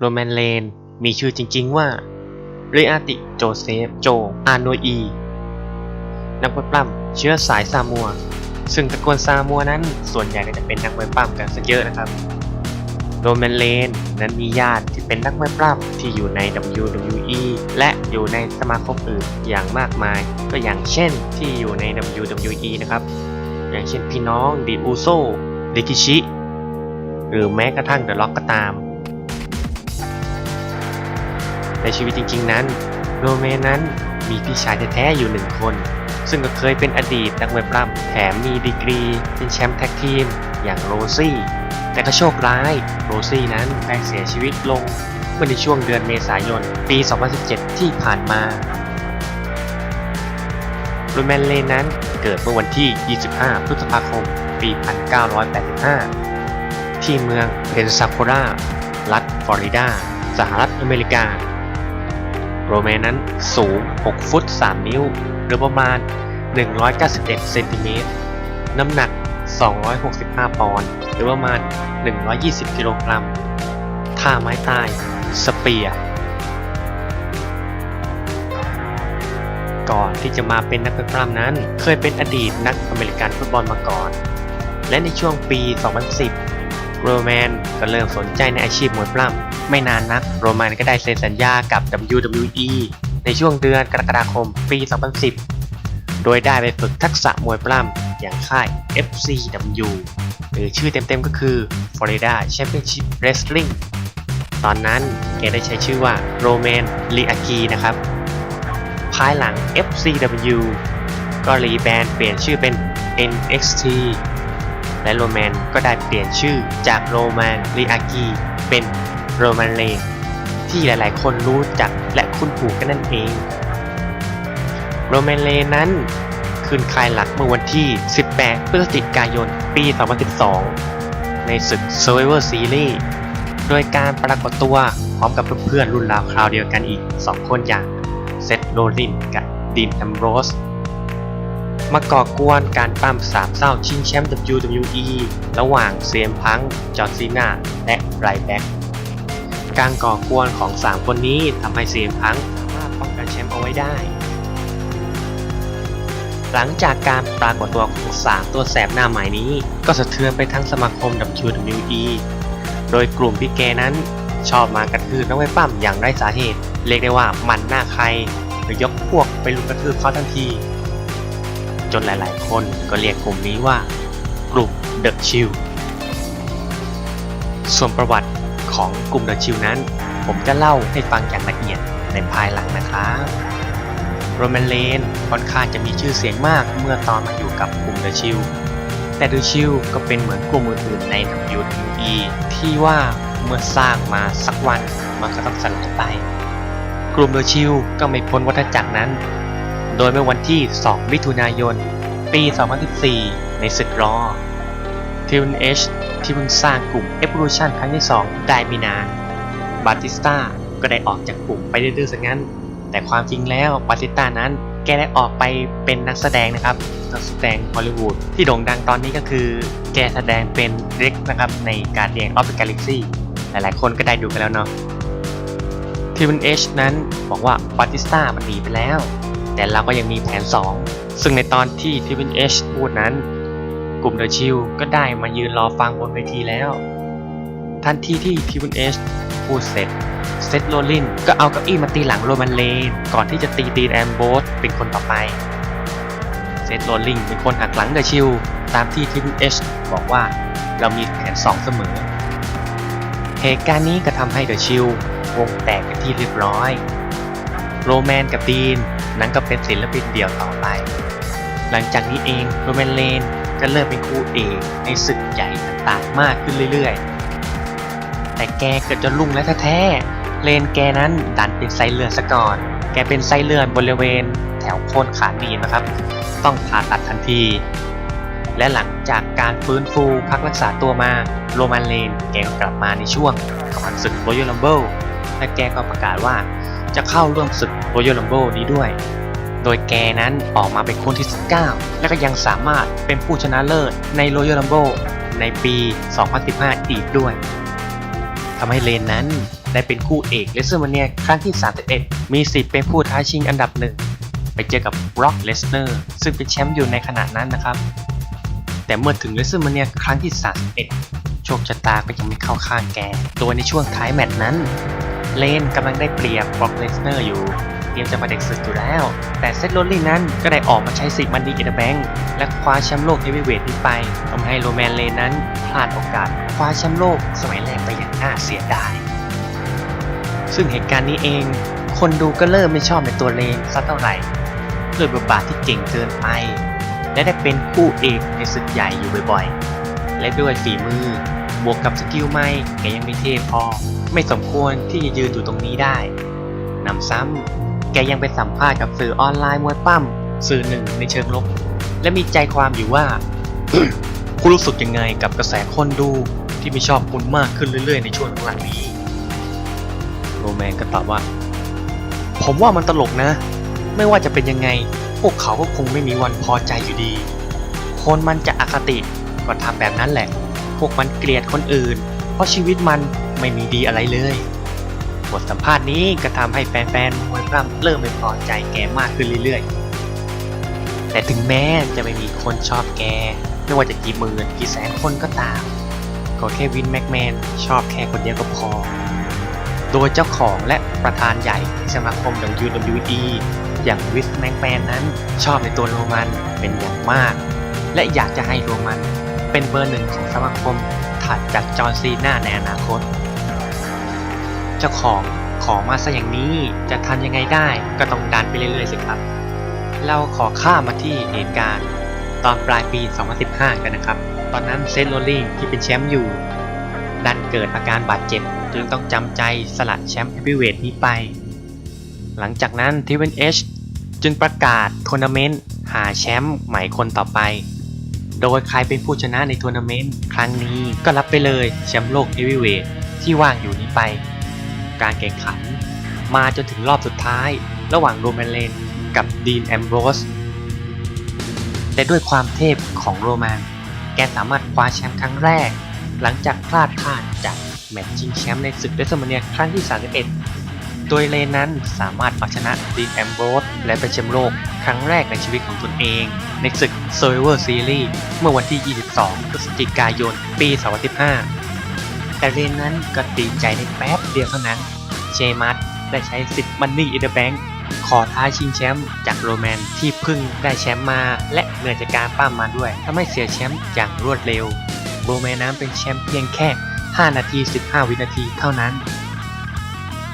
โรแมนเลน มีชื่อจริง ๆ ว่าเรอาติโจเซฟ โจ อาโนอี นักมวยปล้ำเชื้อสายซามัว ซึ่งตระกูลซามัวนั้นส่วนใหญ่ก็จะเป็นนักมวยปล้ำกันซะเยอะนะครับโรแมนเลนนั้นมีญาติที่เป็นนักมวยปล้ำที่อยู่ใน WWE และอยู่ในสมาคมอื่นอย่างมากมาย ก็อย่างเช่นที่อยู่ใน WWE นะครับ อย่างเช่นพี่น้องดีอูโซดิกิชิ หรือแม้กระทั่งเดอะล็อกก็ตาม ในชีวิตจริง ๆ นั้นโรเมนนั้นมีพี่ชายแท้ๆอยู่หนึ่งคน ซึ่งก็เคยเป็นอดีตนักมวยปล้ำแถมมีดีกรี เป็นแชมป์แท็กทีม อย่างโรซี่ แต่ก็โชคร้ายโรซี่นั้นได้เสียชีวิตลงเมื่อในช่วงเดือนเมษายน ปี 2017 ที่ผ่านมาโรแมนเลนนั้นเกิดเมื่อวันที่ 25 พฤษภาคม ปี 1985 ที่เมืองเพนซาโครารัฐฟลอริดา สหรัฐอเมริกา โรแมนนั้นสูง 6 ฟุต 3 นิ้ว หรือประมาณ 191 เซนติเมตร น้ำหนัก 265 ปอนด์ หรือประมาณ 120 กิโลกรัม ท่าไม้ตาย สเปียร์ ก่อนที่จะมาเป็นนักมวยปล้ำนั้น เคยเป็นอดีตนักอเมริกันฟุตบอลมาก่อน และในช่วงปี 2010 โรแมนก็เริ่มสนใจในอาชีพมวยปล้ำไม่นานนัก โรแมนก็ได้เซ็นสัญญากับ WWE ในช่วงเดือนกรกฎาคมปี 2010 โดยได้ไปฝึกทักษะมวยปล้ำอย่างค่าย FCW หรือชื่อเต็มๆก็คือ Florida Championship Wrestling ตอนนั้นแกได้ใช้ชื่อว่าโรแมนลีอากีนะครับ ภายหลัง FCW ก็รีแบรนด์เปลี่ยนชื่อเป็น NXT และโรแมนก็ได้เปลี่ยนชื่อจากโรแมนลีอากีเป็นโรแมนเลนที่หลายๆ คนรู้จักและคุ้นหูกันนั่นเอง โรแมนเลนนั้นขึ้นคายหลักเมื่อวันที่ 18 พฤศจิกายน ปี 2012 ในศึก Survivor Series โดยการปรากฏตัวพร้อมกับเพื่อนๆรุ่นราวคราวเดียวกันอีก 2 คนอย่างเซธโรลินกับดินแอมโรส มาก่อกวนการปั้มสามเศร้าชิงแชมป์ WWE ระหว่างเซียมพัง จอร์ซีนาและไรแบ็กการก่อกวนของ 3 คนนี้ทำให้เซียมพังสามารถป้องกันแชมป์เอาไว้ได้ หลังจากการปรากฏตัวของ 3 ตัวแสบหน้าใหม่นี้ ก็สะเทือนไปทั้งสมาคม WWE โดยกลุ่มพี่แกนั้นชอบมากระทืบนักมวยปั้มอย่างไร้สาเหตุ เรียกได้ว่ามันหน้าใครหรือยกพวกไปลุมกระทืบเขาทันที จนหลายๆ คนก็เรียกกลุ่มนี้ว่า กลุ่มเดอะชิลส่วนประวัติของกลุ่มเดอะชิลนั้น ผมจะเล่าให้ฟังอย่างละเอียดในภายหลังนะครับโรแมนเลนค่อนข้างจะมีชื่อเสียงมากเมื่อตอนมาอยู่กับกลุ่มเดอะชิลแต่เดูชิลก็เป็นเหมือนกลุ่มอื่นๆใน WWE ที่ว่าเมื่อสร้างมาสักวันมันก็ต้องสลายไป กลุ่มเดอะชิลก็ไม่พ้นวัฏจักรนั้น โดยเมื่อวันที่ 2 มิถุนายน ปี 2014 ในศึกรอทีมเอชที่เพิ่งสร้างกลุ่ม Evolution ครั้งที่ 2 ได้ไม่นานบาติสตาก็ได้ออกจากกลุ่มไปดื้อยๆซะงั้น แต่ความจริงแล้วบาติสตานั้นแกได้ออกไปเป็นนักแสดงนะครับ นักแสดงฮอลลีวูดที่โด่งดังตอนนี้ก็คือ แกแสดงเป็นเร็กนะครับในการเดียงออฟเดอะกาแล็กซี่หลายๆคนก็ได้ดูกันแล้วเนาะทีมเอชนั้นบอกว่าบาติสตามันหนีไปแล้ว แต่เราก็ยังมีแผน 2 ซึ่งในตอนที่ทีมเอชพูดนั้น กลุ่มเดอะชิลก็ได้มายืนรอฟังบนเวทีแล้ว ทันทีที่ทีมเอชพูดเสร็จเซธโรลลินก็เอาเก้าอี้มาตีหลังโรมันเลน ก่อนที่จะตีดีนแอมโบสเป็นคนต่อไป เซธโรลลินเป็นคนหักหลังเดอะชิลตามที่ทีมเอชบอกว่าเรามีแผน 2 เสมอ เหตุการณ์นี้ก็ทำให้เดอะชิลวงแตกเป็นที่เรียบร้อย โรแมนกับดีน นั้นก็เป็นศิลปินเดี่ยวต่อไป หลังจากนี้เองโรแมนเลนก็เริ่มเป็นคู่เอกในศึกใหญ่ต่างๆมากขึ้นเรื่อยๆ แต่แกเกิดจะลุ่งแล้วแท้ๆเลนแกนั้นดันเป็นไส้เลือนซะก่อน แกเป็นไส้เลือนบริเวณแถวโคนขาหนีบนะครับ ต้องผ่าตัดทันที และหลังจากการฟื้นฟูพักรักษาตัวมาโรมันเลนแกก็กลับมาในช่วงก่อนศึก Royal Rumble และแกก็ประกาศว่าจะเข้าร่วมศึก Royal Rumble นี้ด้วย โดยแกนั้นออกมาเป็นคนที่ 19 และก็ยังสามารถเป็นผู้ชนะเลิศใน Royal Rumble ในปี 2015 อีกด้วยทำให้เลนนั้นได้เป็นคู่เอกเลสเ e อร์มาเนียครั้งที่ 31 มีสิทธิ์เป็นผู้ท้าชิงอันดับหนึ่ง ไปเจอกับ Brock Lesnar ซึ่งเป็นแชมป์อยู่ในขณะนั้นนะครับ แต่เมื่อถึงเลสเ e อร์มาเนียครั้งที่ 31 โชคชะตาก็ยังไม่เข้าข้างแก โดยในช่วงท้ายแมตช์นั้น เลนกำลังได้เปรียบ Brock Lesnar อยู่ เตรียมจะมาเด็กศึกอยู่แล้ว แต่เซตโรลลิงนั้นก็ได้ออกมาใช้สิทธิ์มันดีเอเดแบงและคว้าแชมป์โลกเฮฟวีเวทนี้ไปทำให้โรแมนเลนนั้นพลาดโอกาสคว้าแชมป์โลกสมัยแรกไปอย่างน่าเสียดาย ซึ่งเหตุการณ์นี้เอง คนดูก็เริ่มไม่ชอบในตัวเลนสักเท่าไหร่ด้วยบทบาทที่เก่งเกินไป และได้เป็นคู่เอกในศึกใหญ่อยู่บ่อยๆ และด้วยฝีมือบวกกับสกิลไม่แกยังไม่เทพอไม่สมควรที่จะยืนอยู่ตรงนี้ได้นำซ้ำ แกยังไปสัมภาษณ์กับสื่อออนไลน์มวยปั้มสื่อหนึ่งในเชิงลบ และมีใจความอยู่ว่า คุณรู้สึกยังไงกับกระแสคนดูที่ไม่ชอบคุณมากขึ้นเรื่อยๆ ในช่วงหลังๆนี้ โรแมนก็ตอบว่า ผมว่ามันตลกนะ ไม่ว่าจะเป็นยังไง พวกเขาก็คงไม่มีวันพอใจอยู่ดี คนมันจะอคติก็ทำแบบนั้นแหละ พวกมันเกลียดคนอื่น เพราะชีวิตมันไม่มีดีอะไรเลย บทสัมภาษณ์นี้ก็ทำให้แฟนๆมวยปล้ำเริ่มไม่พอใจแกมากขึ้นเรื่อยๆ แต่ถึงแม้จะไม่มีคนชอบแก ไม่ว่าจะกี่หมื่นกี่แสนคนก็ตาม ก็แค่วินแม็กแมนชอบแค่คนเดียวก็พอ โดยเจ้าของและประธานใหญ่สมาคมอย่าง WWE อย่างวิสแม็กแมนนั้นชอบในตัวโรมันเป็นอย่างมาก และอยากจะให้โรมันเป็นเบอร์หนึ่งของสมาคมถัดจากจอห์นซีนาในอนาคต เจ้าของขอมาซะอย่างนี้จะทำยังไงได้ก็ต้องดันไปเรื่อยๆสิครับ เราขอข้ามมาที่เหตุการณ์ตอนปลายปี 2015 กันนะครับ ตอนนั้นเซนโรลลิงที่เป็นแชมป์อยู่ ดันเกิดอาการบาดเจ็บ จึงต้องจำใจสลัดแชมป์เฮฟวีเวทนี้ไป หลังจากนั้นทีเวนเอชจึงประกาศทัวร์นาเมนต์หาแชมป์ใหม่คนต่อไป โดยใครเป็นผู้ชนะในทัวร์นาเมนต์ครั้งนี้ก็รับไปเลยแชมป์โลกเฮฟวีเวทที่ว่างอยู่นี้ไป การแข่งขัน มาจนถึงรอบสุดท้าย ระหว่างโรแมนเลนกับดีนแอมโบรสแต่ด้วยความเทพของโรแมน แกสามารถคว้าแชมป์ครั้งแรก หลังจากพลาดพลาดจากแมตช์ชิงแชมป์ในศึกเดซเมเนียครั้งที่ 31 โดยเลนนั้นสามารถเอาชนะดีนแอมโบรสและเป็นแชมป์โลกครั้งแรกในชีวิตของตนเอง ในศึก Survivor Series เมื่อวันที่ 22 พฤศจิกายน ปี 2015 แต่เรนนั้นก็ตีใจในแป๊บเดียวเท่านั้น เชมัสได้ใช้สิทธิ์มันนี่อินเดอร์แบงขอท้าชิงแชมป์จากโรแมนที่เพิ่งได้แชมป์มาและเหนื่อยจากการปั้มมาด้วยทำให้เสียแชมป์อย่างรวดเร็ว โรแมนนั้นเป็นแชมป์เพียงแค่ 5 นาที 15 วินาทีเท่านั้น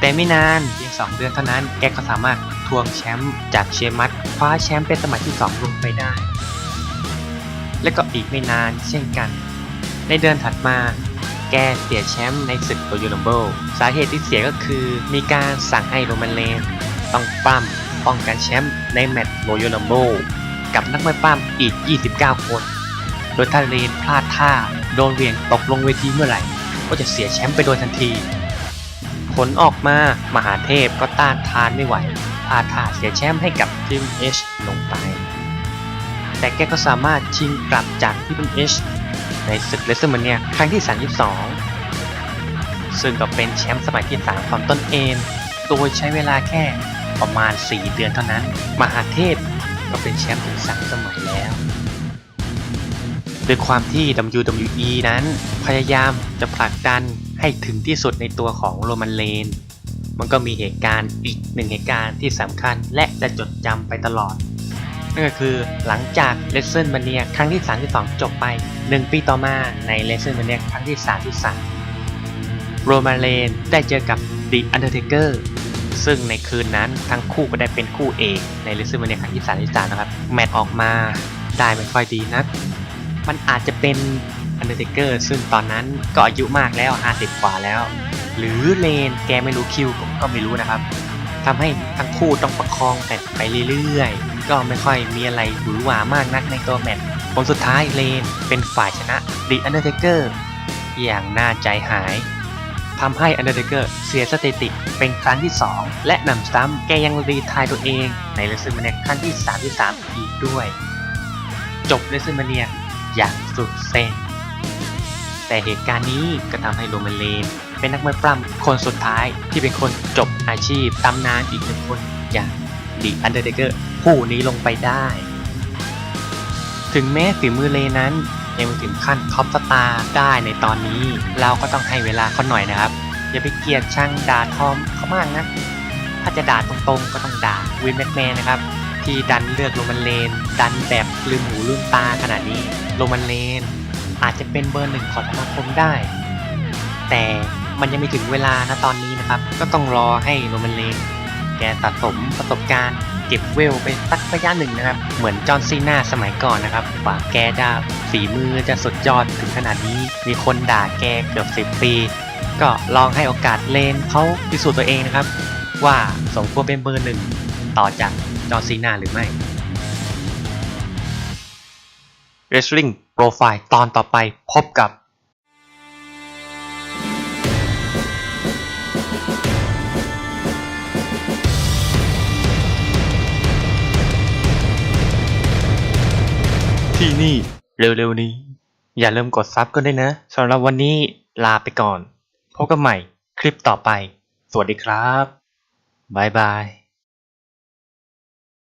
แต่ไม่นานเพียง 2 เดือนเท่านั้น แกก็สามารถทวงแชมป์จากเชมัสคว้าแชมป์เป็นสมัยที่ 2 ลงไปได้ และก็อีกไม่นานเช่นกัน ในเดือนถัดมา แกเสียแชมป์ในศึกโรยัล r ัมเบิลสาเหตุที่เสียก็คือมีการสั่งให้โรมันเลนต้องปั้มป้องกันแชมป์ในแมตช์โรยัล r ัมเบิลกับนักมวยปั้มอีก 29 คน โดยถ้าเลนพลาดท่าโดนเวียงตกลงเวทีเมื่อไหร่ ก็จะเสียแชมป์ไปโดยทันที ผลออกมามหาเทพก็ต้านทานไม่ไหวพลาดท่าเสียแชมป์ให้กับทีมเอชลงไป แต่แกก็สามารถชิงกลับจากทีมเอช ในศึกเลสเตอร์มันเนี่ยครั้งที่ 32 ซึ่งก็เป็นแชมป์สมัยที่ 3 ของต้นเอนโดยใช้เวลาแค่ประมาณ 4 เดือนเท่านั้น มหาเทพก็เป็นแชมป์ถึง 3 สมัยแล้วด้วยความที่ WWE นั้นพยายามจะผลักดันให้ถึงที่สุดในตัวของโรมันเลน มันก็มีเหตุการณ์อีกหนึ่งเหตุการณ์ที่สำคัญและจะจดจำไปตลอด นั่นก็คือหลังจากเลเซนมาเนียครั้งที่ 32 จบไป 1 ปีต่อมาในเลเซนมาเนียครั้งที่ 33 โรมาเลนได้เจอกับ The Undertaker ซึ่งในคืนนั้นทั้งคู่ก็ได้เป็นคู่เอกในเลเซนมาเนียครั้งที่ 33 นะครับ แมตช์ออกมาได้ไม่ค่อยดีนัก มันอาจจะเป็น Undertaker ซึ่งตอนนั้นก็อายุมากแล้ว 50 กว่าแล้ว หรือเลนแกไม่รู้คิวผมก็ไม่รู้นะครับทำให้ทั้งคู่ต้องประคองแมตช์ไปเรื่อยๆ ก็ไม่ค่อยมีอะไรหวือหวามากนักในตัวแมตช์ผลสุดท้ายเลนเป็นฝ่ายชนะ The Undertaker อย่างน่าใจหายทำให้ Undertaker เสียสถิติเป็นครั้งที่ 2 และนำซ้ำแกยังรีทายตัวเองในเลสเซอร์มาเนียครั้งที่ 33 อีกด้วย จบเลสเซอร์มาเนียอย่างสุดเซ็งแต่เหตุการณ์นี้ก็ทำให้โรมันเลนเป็นนักมวยปล้ำคนสุดท้ายที่เป็นคนจบอาชีพตำนานอีกหนึ่งคนอย่าง ดีอันเดอร์เดเกอร์ผู้นี้ลงไปได้ ถึงแม้ฝีมือเลนั้นยังไม่ถึงขั้นท็อปสตาร์ได้ในตอนนี้ เราก็ต้องให้เวลาเขาหน่อยนะครับ อย่าไปเกลียดช่างด่าทอมเขามากนะ ถ้าจะด่าตรงๆก็ต้องด่าวินแม็กแมนนะครับ ที่ดันเลือกโรมันเลน ดันแบบลืมหูลืมตาขนาดนี้โรมันเลน อาจจะเป็นเบอร์หนึ่งของสมาคมได้ แต่มันยังไม่ถึงเวลานะตอนนี้นะครับ ก็ต้องรอให้โรมันเลน แกสะสมประสบการณ์เก็บเวลไปสักระยะหนึ่งนะครับ เหมือนจอห์นซีนาสมัยก่อนนะครับกว่าแกจะฝีมือจะสุดยอดถึงขนาดนี้ มีคนด่าแกเกือบสิบ10ปี ก็ลองให้โอกาสเลนเขาพิสูจน์ตัวเองนะครับ ว่าสมควรเป็นเบอร์หนึ่งต่อจากจอห์นซีนาหรือไม่ Wrestling Profile ตอนต่อไปพบกับ ที่นี่เร็วๆนี้ อย่าลืมกดซับกันด้นะสำหรับวันนี้ลาไปก่อน พบกันใหม่คลิปต่อไป สวัสดีครับ บ๊ายบาย